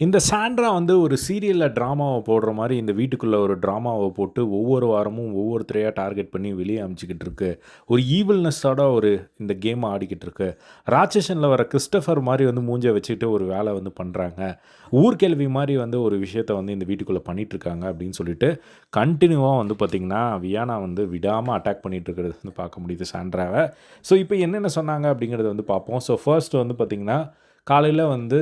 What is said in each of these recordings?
இந்த சாண்ட்ரா வந்து ஒரு சீரியலில் ட்ராமாவை போடுற மாதிரி இந்த வீட்டுக்குள்ளே ஒரு ட்ராமாவை போட்டு ஒவ்வொரு வாரமும் ஒவ்வொருத்தரையாக டார்கெட் பண்ணி வெளியே அமைச்சிக்கிட்டு இருக்கு. ஒரு ஈவில்னஸோட ஒரு இந்த கேமை ஆடிக்கிட்டு இருக்கு. ராட்சசனில் வர கிறிஸ்டஃபர் மாதிரி வந்து மூஞ்சை வச்சுக்கிட்டு ஒரு வேலை வந்து பண்ணுறாங்க ஊர்கேள்வி மாதிரி வந்து ஒரு விஷயத்த வந்து இந்த வீட்டுக்குள்ளே பண்ணிகிட்ருக்காங்க இருக்காங்க அப்படின்னு சொல்லிட்டு கண்டினியூவாக வந்து பார்த்திங்கன்னா வியானா வந்து விடாமல் அட்டாக் பண்ணிகிட்டு இருக்கிறது வந்து பார்க்க முடியுது சாண்ட்ராவை. ஸோ இப்போ என்னென்ன சொன்னாங்க அப்படிங்கிறத வந்து பார்ப்போம். ஸோ ஃபர்ஸ்ட் வந்து பார்த்திங்கன்னா காலையில் வந்து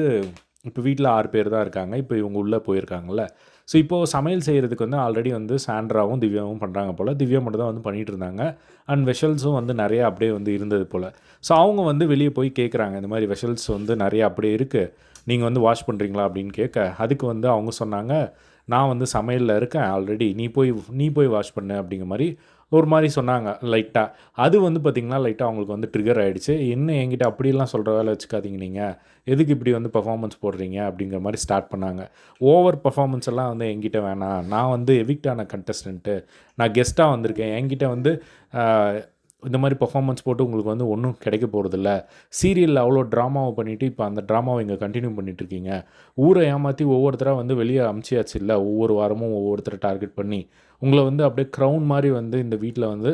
இப்போ வீட்டில் ஆறு பேர் தான் இருக்காங்க. இப்போ இவங்க உள்ளே போயிருக்காங்கல்ல. ஸோ இப்போது சமையல் செய்கிறதுக்கு வந்து ஆல்ரெடி வந்து சாண்ட்ராவும் திவ்யாவும் பண்ணுறாங்க போல். திவ்யா மட்டும் தான் வந்து பண்ணிகிட்டு இருந்தாங்க. அண்ட் வெஷல்ஸும் வந்து நிறையா அப்படியே வந்து இருந்தது போல். ஸோ அவங்க வந்து வெளியே போய் கேட்குறாங்க இந்த மாதிரி வெஷல்ஸ் வந்து நிறைய அப்படியே இருக்குது நீங்கள் வந்து வாஷ் பண்ணுறீங்களா அப்படின்னு கேட்க அதுக்கு வந்து அவங்க சொன்னாங்க நான் வந்து சமையலில் இருக்கேன் ஆல்ரெடி நீ போய் நீ போய் வாஷ் பண்ணு அப்படிங்கிற மாதிரி ஒரு மாதிரி சொன்னாங்க லைட்டாக அது வந்து பார்த்திங்கன்னா லைட்டாக அவங்களுக்கு வந்து ட்ரிகர் ஆகிடுச்சு என்ன என்கிட்ட அப்படிலாம் சொல்கிற வேலை வச்சுக்காதீங்க நீங்கள் எதுக்கு இப்படி வந்து பர்ஃபாமன்ஸ் போடுறீங்க அப்படிங்கிற மாதிரி ஸ்டார்ட் பண்ணாங்க. ஓவர் பர்ஃபாமன்ஸ் எல்லாம் வந்து என்கிட்ட வேணாம். நான் வந்து எவிக்டான கண்டஸ்டன்ட்டு நான் கெஸ்ட்டாக வந்திருக்கேன். என்கிட்ட வந்து இந்த மாதிரி பர்ஃபாமன்ஸ் போட்டு உங்களுக்கு வந்து ஒன்றும் கிடைக்க போகிறதில்ல சீரியலில் அவ்வளோ ட்ராமாவை பண்ணிவிட்டு இப்போ அந்த ட்ராமாவை இங்கே கண்டினியூ பண்ணிகிட்டு இருக்கீங்க ஊரை ஏமாற்றி ஒவ்வொருத்தராக வந்து வெளியே அமுச்சியாச்சு இல்லை? ஒவ்வொரு வாரமும் ஒவ்வொருத்தரை டார்கெட் பண்ணி உங்களை வந்து அப்படியே க்ரௌன் மாதிரி வந்து இந்த வீட்டில் வந்து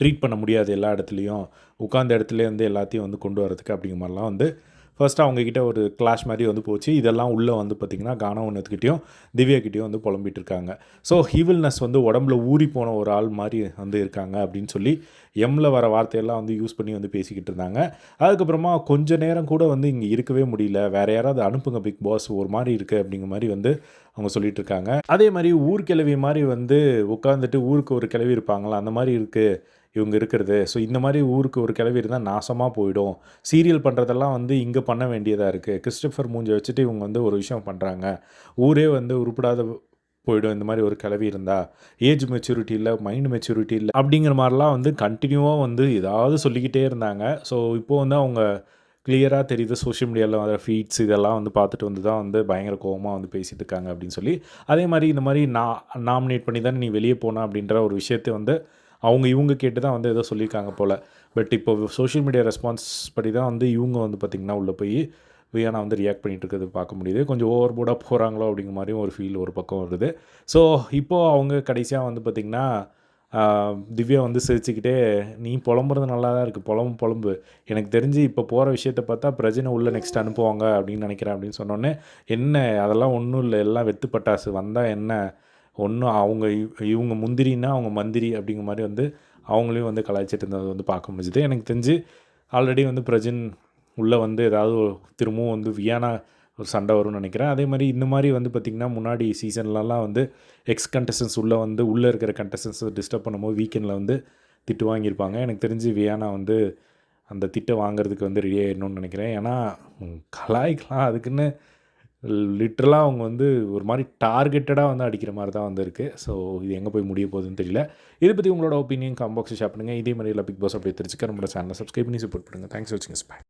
ட்ரீட் பண்ண முடியாது எல்லா இடத்துலையும். உட்காந்த இடத்துல வந்து எல்லாத்தையும் வந்து கொண்டு வரதுக்கு அப்படிங்கிற மாதிரிலாம் வந்து ஃபர்ஸ்ட் அவங்கக்கிட்ட ஒரு கிளாஷ் மாதிரி வந்து போச்சு. இதெல்லாம் உள்ளே வந்து பார்த்திங்கன்னா கானவனத்துக்கிட்டேயும் திவ்யாக்கிட்டேயும் வந்து புலம்பிட்டு இருக்காங்க ஸோ ஹீவில்னஸ் வந்து உடம்புல ஊறி போன ஒரு ஆள் மாதிரி வந்து இருக்காங்க அப்படின்னு சொல்லி எம்மில் வர வார்த்தையெல்லாம் வந்து யூஸ் பண்ணி வந்து பேசிக்கிட்டு இருந்தாங்க. அதுக்கப்புறமா கொஞ்ச நேரம் கூட வந்து இங்கே இருக்கவே முடியல. வேறு யாராவது அனுப்புங்க பிக் பாஸ் ஒரு மாதிரி இருக்குது அப்படிங்கிற மாதிரி வந்து அவங்க சொல்லிட்டு இருக்காங்க அதே மாதிரி ஊர் கிழவி மாதிரி வந்து உட்காந்துட்டு ஊருக்கு ஒரு கிழவி இருப்பாங்களா? அந்த மாதிரி இருக்குது இவங்க இருக்கிறது. ஸோ இந்த மாதிரி ஊருக்கு ஒரு கிளவி இருந்தால் நாசமாக போயிடும். சீரியல் பண்ணுறதெல்லாம் வந்து இங்கே பண்ண வேண்டியதாக இருக்குது கிறிஸ்டபர் மூஞ்சை வச்சுட்டு இவங்க வந்து ஒரு விஷயம் பண்ணுறாங்க ஊரே வந்து உருப்படாத போயிடும் இந்த மாதிரி ஒரு கிளவி இருந்தால் ஏஜ் மெச்சூரிட்டி இல்லை மைண்ட் மெச்சூரிட்டி இல்லை அப்படிங்கிற மாதிரிலாம் வந்து கண்டினியூவாக வந்து ஏதாவது சொல்லிக்கிட்டே இருந்தாங்க. ஸோ இப்போ வந்து அவங்க கிளியராக தெரியுது சோஷியல் மீடியாவில் வர ஃபீட்ஸ் இதெல்லாம் வந்து பார்த்துட்டு வந்து தான் வந்து பயங்கர கோவமாக வந்து பேசிட்டு இருக்காங்க அப்படின்னு சொல்லி. அதே மாதிரி இந்த மாதிரி நான் நாமினேட் பண்ணி தான் நீ வெளியே போன அப்படின்ற ஒரு விஷயத்தை வந்து அவங்க இவங்க கேட்டு தான் வந்து ஏதோ சொல்லியிருக்காங்க போல். பட் இப்போ சோஷியல் மீடியா ரெஸ்பான்ஸ் படி தான் வந்து இவங்க வந்து பார்த்திங்கன்னா உள்ளே போய் வியானா வந்து ரியாக்ட் பண்ணிட்டு இருக்கிறது பார்க்க முடியுது. கொஞ்சம் ஓவர் போர்டாக போகிறாங்களோ அப்படிங்கிற மாதிரியும் ஒரு ஃபீல் ஒரு பக்கம் வருது. ஸோ இப்போது அவங்க கடைசியாக வந்து பார்த்திங்கன்னா திவ்யா வந்து சிரிச்சுக்கிட்டே நீ புலம்புறது நல்லா தான் இருக்குது புலம்பு புலம்பு. எனக்கு தெரிஞ்சு இப்போ போகிற விஷயத்த பார்த்தா பிரஜனை உள்ளே நெக்ஸ்ட் அனுப்புவாங்க அப்படின்னு நினைக்கிறேன் அப்படின்னு சொன்னோன்னே என்ன? அதெல்லாம் ஒன்றும் இல்லை. எல்லாம் வெத்து பட்டாசு. வந்தால் என்ன? ஒன்றும் அவங்க இவ்- இவங்க முந்திரின்னா அவங்க மந்திரி அப்படிங்கிற மாதிரி வந்து அவங்களையும் வந்து கலாய்ச்சிட்டு இருந்தது வந்து பார்க்க முடிஞ்சுது. எனக்கு தெரிஞ்சு ஆல்ரெடி வந்து பிரஜன் உள்ளே வந்து ஏதாவது திரும்பவும் வந்து வியானா ஒரு சண்டை வரும்னு நினைக்கிறேன். அதே மாதிரி இந்த மாதிரி வந்து பார்த்திங்கன்னா முன்னாடி சீசன்லலாம் வந்து எக்ஸ் கண்டஸ்டன்ஸ் உள்ளே வந்து உள்ளே இருக்கிற கண்டஸ்டன்ஸை டிஸ்டர்ப் பண்ணும்போது வீக்கெண்டில் வந்து திட்டு வாங்கியிருப்பாங்க. எனக்கு தெரிஞ்சு வியானா வந்து அந்த திட்டை வாங்குறதுக்கு வந்து ரெடி ஆகிடணும்னு நினைக்கிறேன். ஏன்னா கலாய்க்கலாம். அதுக்குன்னு லிட்ரலாக அவங்க வந்து ஒரு மாதிரி டார்கெட்டடாக வந்து அடிக்கிற மாதிரி தான் வந்து ஸோ இது எங்கே போய் முடிய போகுதுன்னு தெரியல. இதை பற்றி உங்களோட ஒப்பீனியன் காம்பாக்ஸ் ஷேர் பண்ணுங்கள் இதே மாதிரி இல்லை பிக் பாஸ் அப்படியே தெரிஞ்சுக்க. நம்மளோட சேனலை சப்ஸ்கிரைப் பண்ணி சப்போர்ட் பண்ணுங்கள் தேங்க்ஸ் வாட்சிங் பாய்